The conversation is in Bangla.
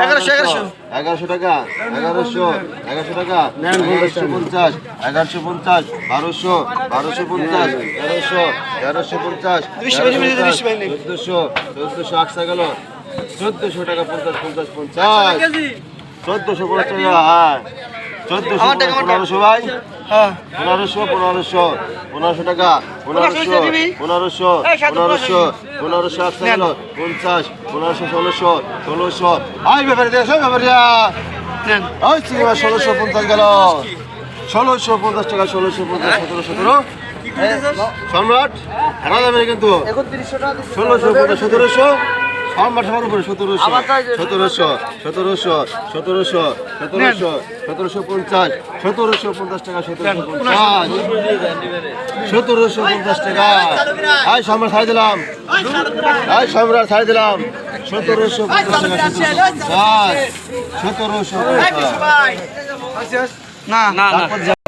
এগারোশো এগারোশো। টাকা এগারোশো এগারোশো টাকা। এগারোশো পঞ্চাশ এগারোশো পঞ্চাশ বারোশো বারোশো পঞ্চাশ তেরোশো তেরোশো পঞ্চাশ চোদ্দশো চোদ্দশো একশো গেল। চোদ্দশো টাকা পঞ্চাশ পঞ্চাশ পঞ্চাশ। চোদ্দশো পঞ্চাশ হ্যাঁ চোদ্দশো পনেরোশো ভাই। পনেরোশো পনেরোশো পনেরোশো টাকা পনেরোশো পনেরোশো পনেরোশো পনেরোশো একশো গেল পঞ্চাশ পনেরোশো ষোলোশো ষোলোশো। আই ব্যাপারে দেশ ব্যাপারে ওই চিংড়া ষোলোশো পঞ্চাশ গেল। ষোলোশো পঞ্চাশ টাকা ষোলোশো পঞ্চাশ সতেরো সতেরো সম্রাট হারা যাবে কিন্তু। ষোলোশো পঞ্চাশ সতেরোশো। সম্রাট সবার উপরে সতেরোশো সতেরোশো সতেরোশো সতেরোশো সতেরোশো সতেরোশো পঞ্চাশ সতেরোশো পঞ্চাশ টাকা সতেরোশো পঞ্চাশ। সতেরোশো পঞ্চাশ টাকা। আয় সম্রাট ছাড় দিলাম। আয় সম্রাট ছাড় দিলাম। সতেরোশো পঞ্চাশ টাকা সতেরোশো পঞ্চাশ সতেরোশো না